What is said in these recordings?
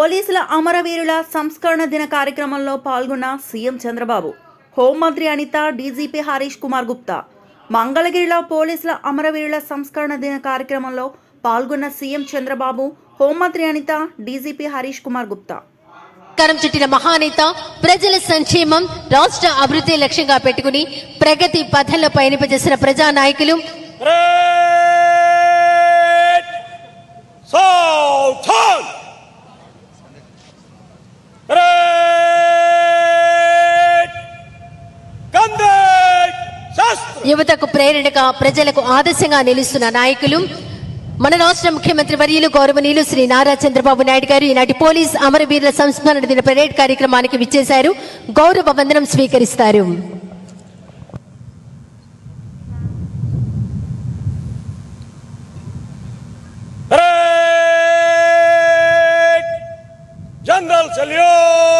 పోలీసుల అమరవీరుల సంస్కరణ దిన కార్యక్రమంలో పాల్గొన్న సీఎం చంద్రబాబు హోంమంత్రి అనిత డీజీపీ హరీష్ కుమార్ గుప్తా. మంగళగిరిలో పోలీసుల అమరవీరుల సంస్కరణ దిన కార్యక్రమంలో పాల్గొన్న సీఎం చంద్రబాబు హోంమంత్రి అనిత డీజీపీ హరీష్ కుమార్ గుప్తా. కరం చుట్టిన మహానేత ప్రజల సంక్షేమం రాష్ట్ర అభివృద్ధి లక్ష్యంగా పెట్టుకుని ప్రగతి పథంలో పయనింపజేసిన ప్రజానాయకులు. యువతకు ప్రేరణగా ప్రజలకు ఆదర్శంగా నిలుస్తున్న నాయకులు మన రాష్ట్ర ముఖ్యమంత్రి వర్యులు గౌరవనీయులు శ్రీ నారా చంద్రబాబు నాయుడు గారు ఈనాటి పోలీస్ అమరవీరుల సంస్మరణ దిన పరేడ్ కార్యక్రమానికి విచ్చేశారు. గౌరవ వందనం స్వీకరిస్తారు. General General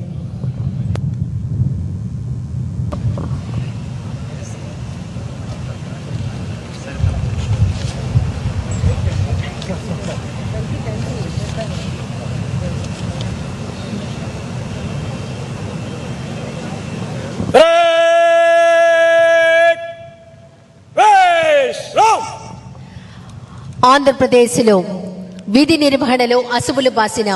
ఆంధ్రప్రదేశ్లో విధి నిర్వహణలో అసువులు బాసిన